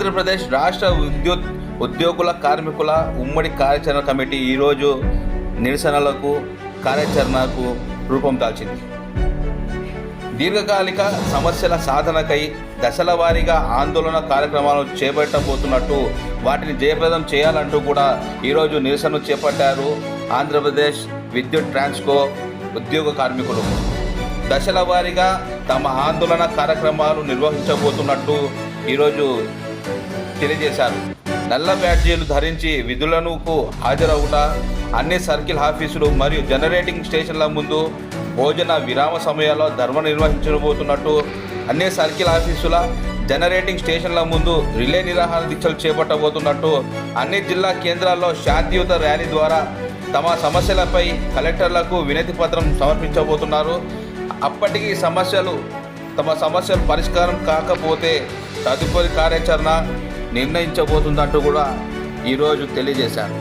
ఆంధ్రప్రదేశ్ రాష్ట్ర విద్యుత్ ఉద్యోగుల కార్మికుల ఉమ్మడి కార్యాచరణ కమిటీ ఈరోజు నిరసనలకు కార్యాచరణకు రూపం దాల్చింది. దీర్ఘకాలిక సమస్యల సాధనకై దశల వారీగా ఆందోళన కార్యక్రమాలను చేపట్టబోతున్నట్టు వాటిని జయప్రదం చేయాలంటూ కూడా ఈరోజు నిరసన చేపట్టారు ఆంధ్రప్రదేశ్ విద్యుత్ ట్రాన్స్కో ఉద్యోగ కార్మికులు. దశల వారీగా తమ ఆందోళన కార్యక్రమాలు నిర్వహించబోతున్నట్టు ఈరోజు తెలియజేశారు. నల్ల బ్యాడ్జీలు ధరించి విధులకు హాజరవుట అన్ని సర్కిల్ ఆఫీసులు మరియు జనరేటింగ్ స్టేషన్ల ముందు భోజన విరామ సమయాల్లో ధర్మ నిర్వహించబోతున్నట్టు అన్ని సర్కిల్ ఆఫీసుల జనరేటింగ్ స్టేషన్ల ముందు రిలే నిరాహార దీక్షలు చేపట్టబోతున్నట్టు అన్ని జిల్లా కేంద్రాల్లో శాంతియుత ర్యాలీ ద్వారా తమ సమస్యలపై కలెక్టర్లకు వినతి పత్రం సమర్పించబోతున్నారు. అప్పటికి సమస్యలు తమ సమస్యలు పరిష్కారం కాకపోతే తదుపరి కార్యాచరణ నిర్ణయించబోతుందంటూ కూడా ఈరోజు తెలియజేశారు.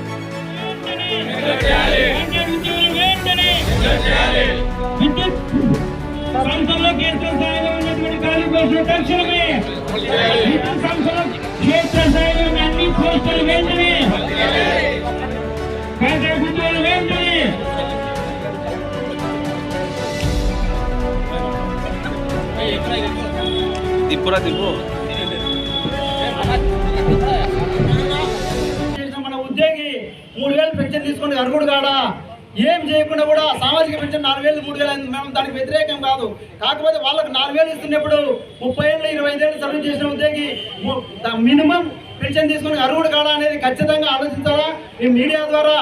సంస్థలో స్థాయిలో ఉన్నటువంటి తక్షణమే సంస్థలో క్షేత్ర స్థాయిలో ఉన్న అన్ని పోస్టులు వెంటనే కాంట్రాక్ట్ ఉద్యోగులు వెంటనే తిప్పురా తిప్పు తీసుకుని అర్హుడు కాడా? ఏం చేయకుండా కూడా సామాజిక పెన్షన్ నాలుగు వేలు మూడు వేలు మేము దానికి వ్యతిరేకం కాదు. కాకపోతే వాళ్ళకి నాలుగు వేలు ఇస్తున్నప్పుడు ముప్పై ఏళ్ళు ఇరవై ఐదేళ్ళు సర్వీస్ చేసిన ఉద్యోగి మినిమం పెన్షన్ తీసుకుని అర్హుడు కాడా అనేది ఖచ్చితంగా ఆలోచించాలా? ఈ మీడియా ద్వారా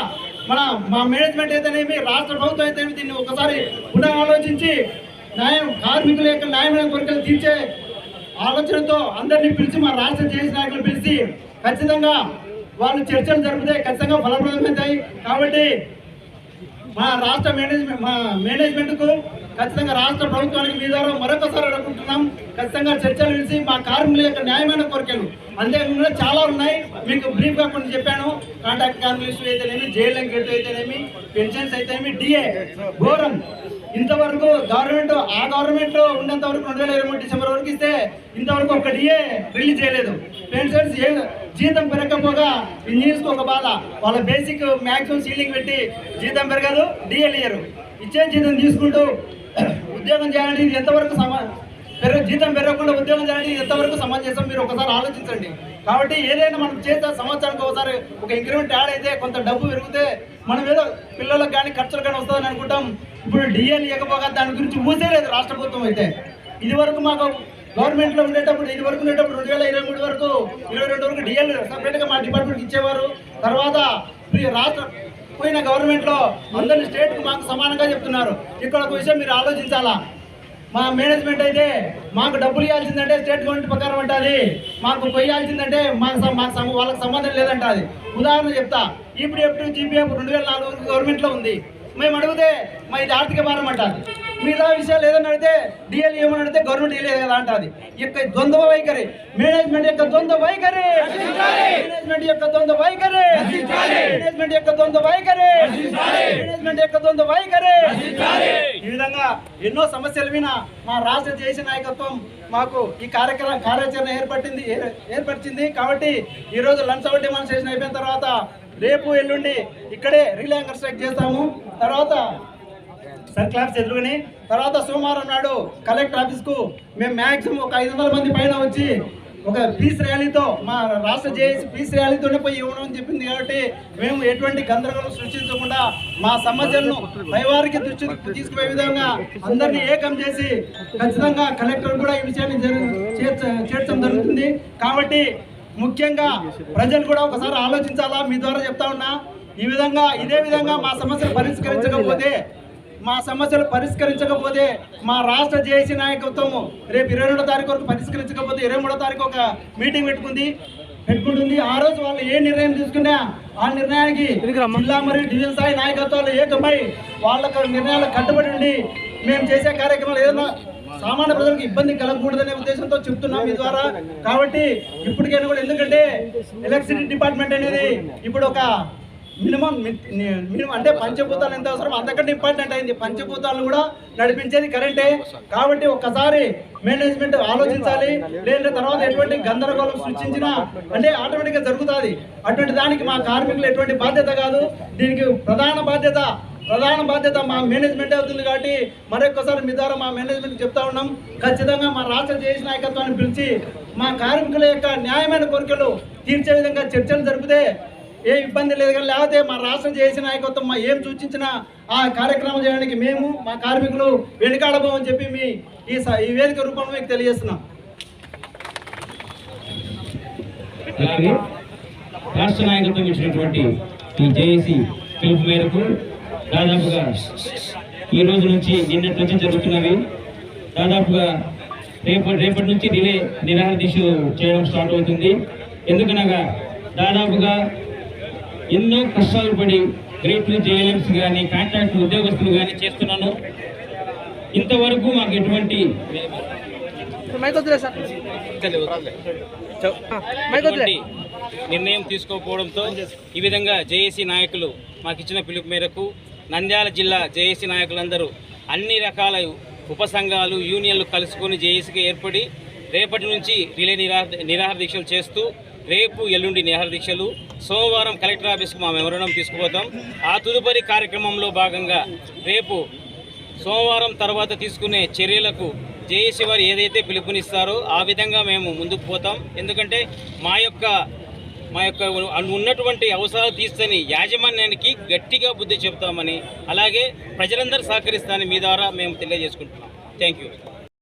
మన మా మేనేజ్మెంట్ అయితేనేమి రాష్ట్ర ప్రభుత్వం అయితేనేమి దీన్ని ఒకసారి పునః ఆలోచించి న్యాయం కార్మికుల యొక్క న్యాయమైన కోరికలు తీర్చే ఆలోచనతో అందరినీ పిలిచి మా రాష్ట్ర చేసిన నాయకులు పిలిచి ఖచ్చితంగా వాళ్ళు చర్చలు జరిపితే ఖచ్చితంగా ఫలప్రదమవుతాయి కాబట్టి మా రాష్ట్ర మేనేజ్మెంట్ మా మేనేజ్మెంట్కు ఖచ్చితంగా రాష్ట్ర ప్రభుత్వానికి మీ ద్వారా మరొకసారి అడుగుతున్నాం ఖచ్చితంగా చర్చలు పిలిచి మా కార్మికుల యొక్క న్యాయమైన కోరికలు. అంతేకాకుండా చాలా ఉన్నాయి. మీకు బ్రీఫ్గా కొన్ని చెప్పాను. కాంట్రాక్ట్ కార్మికులు అయితేనేమి జైలు గెట్ అయితేనేమి పెన్షన్స్ అయితేనేమి డిఏ ఘోరం. ఇంతవరకు గవర్నమెంట్ ఆ గవర్నమెంట్లో ఉన్నంత వరకు రెండు వేల ఇరవై మూడు డిసెంబర్ వరకు ఇస్తే ఇంతవరకు ఒక డిఏ రిలీజ్ చేయలేదు. పెన్షన్స్ ఏ జీతం పెరగకపోగా ఇంజనీర్స్ ఒక బాధ. వాళ్ళ బేసిక్ మ్యాక్సిమం సీలింగ్ పెట్టి జీతం పెరగదు డిఏ ఇయ్యరు ఇచ్చే జీతం తీసుకుంటూ ఉద్యోగం చేయాలంటే ఇది ఎంతవరకు సమా పెరుగు జీతం పెరగకుండా ఉద్యోగం చేయాలంటే ఇది ఎంతవరకు సమంజసం మీరు ఒకసారి ఆలోచించండి. కాబట్టి ఏదైనా మనం చేసే సంవత్సరానికి ఒకసారి ఒక ఇంక్రిమెంట్ యాడ్ అయితే కొంత డబ్బు పెరిగితే మనం ఏదో పిల్లలకు కానీ ఖర్చులు కానీ వస్తుందని అనుకుంటాం. ఇప్పుడు డిఎల్ ఇవ్వకపోగా దాని గురించి ఊసేలేదు రాష్ట్ర ప్రభుత్వం అయితే. ఇది వరకు మాకు గవర్నమెంట్లో ఉండేటప్పుడు ఇది వరకు ఉండేటప్పుడు రెండు వేల ఇరవై మూడు వరకు ఇరవై రెండు వరకు డిఎల్ సపరేట్గా మా డిపార్ట్మెంట్ ఇచ్చేవారు. తర్వాత రాష్ట్ర పోయిన గవర్నమెంట్లో అందరిని స్టేట్కు మాకు సమానంగా చెప్తున్నారు. ఇక్కడ ఒక విషయం మీరు ఆలోచించాలా? మా మేనేజ్మెంట్ అయితే మాకు డబ్బులు ఇవ్వాల్సిందంటే స్టేట్ గవర్నమెంట్ ప్రకారం అంటది. మాకు పొయ్యాల్సిందంటే మాకు మాకు వాళ్ళకి సంబంధం లేదంట అది ఉదాహరణ చెప్తా. ఈపీఎఫ్ జీపీఎఫ్ రెండు వేల నాలుగు గవర్నమెంట్లో ఉంది. మేము అడిగితే మా ఇది ఆర్థిక భారం అంటారు. మిగతా విషయాలు ఏదైనా అడిగితే డిఎల్ ఏమని అడిగితే గవర్నమెంట్ ఇవ్వలేదు కదా అంటది. యొక్క ద్వంద్వ వైఖరి. మేనేజ్మెంట్ యొక్క ద్వంద్వ వైఖరి. మేనేజ్మెంట్ యొక్క ద్వంద్వ వైఖరి. మేనేజ్మెంట్ యొక్క ద్వంద్వ వైఖరి. మేనేజ్మెంట్ యొక్క ద్వంద్వ వైఖరి. ఈ విధంగా ఎన్నో సమస్యలు విన మా రాష్ట్ర దేశ నాయకత్వం మాకు ఈ కార్యక్రమం కార్యాచరణ ఏర్పడింది ఏర్- ఏర్పరిచింది. కాబట్టి ఈ రోజు లంచ్ అవర్ డెమాన్స్ట్రేషన్ అయిపోయిన తర్వాత రేపు ఎల్లుండి ఇక్కడే రిలే స్ట్రైక్ చేస్తాము. తర్వాత సర్ క్లాప్స్ ఎదురుని తర్వాత సోమవారం నాడు కలెక్టర్ ఆఫీస్కు మేము మ్యాక్సిమం ఒక ఐదు వందల మంది పైన వచ్చి ఒక పీస్ ర్యాలీతో మా రాష్ట్ర జేఏసీ పీస్ ర్యాలీతోనే పోయి ఇవ్వడం అని చెప్పింది కాబట్టి మేము ఎటువంటి గందరగోళం సృష్టించకుండా మా సమస్యలను పైవారికి దృష్టి తీసుకుపోయే విధంగా అందరినీ ఏకం చేసి ఖచ్చితంగా కలెక్టర్ కూడా ఈ విషయాన్ని చేర్చ చేర్చడం జరుగుతుంది. కాబట్టి ముఖ్యంగా ప్రజలు కూడా ఒకసారి ఆలోచించాలా? మీ ద్వారా చెప్తా ఉన్నా. ఈ విధంగా ఇదే విధంగా మా సమస్యలు పరిష్కరించకపోతే మా సమస్యలు పరిష్కరించకపోతే మా రాష్ట్ర జేఏసీ నాయకత్వం రేపు ఇరవై రెండో తారీఖు వరకు పరిష్కరించకపోతే ఇరవై మూడో తారీఖు ఒక మీటింగ్ పెట్టుకుంది. పెట్టుకుంటుంది. ఆ రోజు వాళ్ళు ఏ నిర్ణయం తీసుకున్నా ఆ నిర్ణయానికి జిల్లా మరియు డివిజన్ స్థాయి నాయకత్వాలు ఏకమై వాళ్ళకు నిర్ణయాలకు కట్టుబడి ఉండి మేము చేసే కార్యక్రమాలు ఏదైనా సామాన్య ప్రజలకు ఇబ్బంది కలగకూడదనే ఉద్దేశంతో చెప్తున్నాం మీ ద్వారా. కాబట్టి ఇప్పటికైనా కూడా ఎందుకంటే ఎలక్ట్రిసిటీ డిపార్ట్మెంట్ అనేది ఇప్పుడు ఒక మినిమం మినిమం అంటే పంచభూతాలు ఎంత అవసరం? అంతకంటే ఇంపార్టెంట్ అయింది. పంచభూతాలు కూడా నడిపించేది కరెంటే. కాబట్టి ఒక్కసారి మేనేజ్మెంట్ ఆలోచించాలి. లేదంటే తర్వాత ఎటువంటి గందరగోళం సృష్టించినా అంటే ఆటోమేటిక్గా జరుగుతుంది. అటువంటి దానికి మా కార్మికులు ఎటువంటి బాధ్యత కాదు. దీనికి ప్రధాన బాధ్యత ప్రధాన బాధ్యత మా మేనేజ్మెంట్ అవుతుంది కాబట్టి మరొకసారి మీ ద్వారా మా మేనేజ్మెంట్ చెప్తా ఉన్నాం. ఖచ్చితంగా మా రాష్ట్ర చేసిన నాయకత్వాన్ని పిలిచి మా కార్మికుల యొక్క న్యాయమైన కోరికలు తీర్చే విధంగా చర్చలు జరిపితే ఏ ఇబ్బంది లేదు కానీ లేకపోతే మా రాష్ట్రం చేసిన నాయకత్వం మా ఏం సూచించినా ఆ కార్యక్రమం చేయడానికి మేము మా కార్మికులు వెనుకాడబోమని చెప్పి మీ ఈ స- ఈ వేదిక రూపంలో మీకు తెలియజేస్తున్నాం. అలాగే రాష్ట్ర నాయకత్వం ఇచ్చినటువంటి ఈ జేఏసీ పిలుపు మేరకు దాదాపుగా ఈ రోజు నుంచి నిన్నటి నుంచి జరుగుతున్నవి. దాదాపుగా రేపటి రేపటి నుంచి డిలే నిరాహార దీక్ష చేయడం స్టార్ట్ అవుతుంది. ఎందుకనగా దాదాపుగా ఎన్నో కష్టాలు పడి గ్రేట్లు జేఎల్ఎంస్ కానీ కాంట్రాక్ట్ ఉద్యోగస్తులు కానీ చేస్తున్నాను. ఇంతవరకు మాకు ఎటువంటి నిర్ణయం తీసుకోకపోవడంతో ఈ విధంగా జేఏసీ నాయకులు మాకు ఇచ్చిన పిలుపు మేరకు నంద్యాల జిల్లా జేఏసీ నాయకులందరూ అన్ని రకాల ఉప సంఘాలు యూనియన్లు కలుసుకొని జేఏసీగా ఏర్పడి రేపటి నుంచి రిలే నిరాహార నిరాహార దీక్షలు చేస్తూ రేపు ఎల్లుండి నిహార దీక్షలు. సోమవారం కలెక్టర్ ఆఫీస్కు మా మెమరణం తీసుకుపోతాం. ఆ తదుపరి కార్యక్రమంలో భాగంగా రేపు సోమవారం తర్వాత తీసుకునే చర్యలకు జేఏసీ వారు ఏదైతే పిలుపునిస్తారో ఆ విధంగా మేము ముందుకు పోతాం. ఎందుకంటే మా యొక్క మా యొక్క ఉన్నటువంటి అవసరాలు తీర్చని యాజమాన్యానికి గట్టిగా బుద్ధి చెప్తామని అలాగే ప్రజలందరూ సహకరిస్తామని మీ ద్వారా మేము తెలియజేసుకుంటున్నాం. Thank you.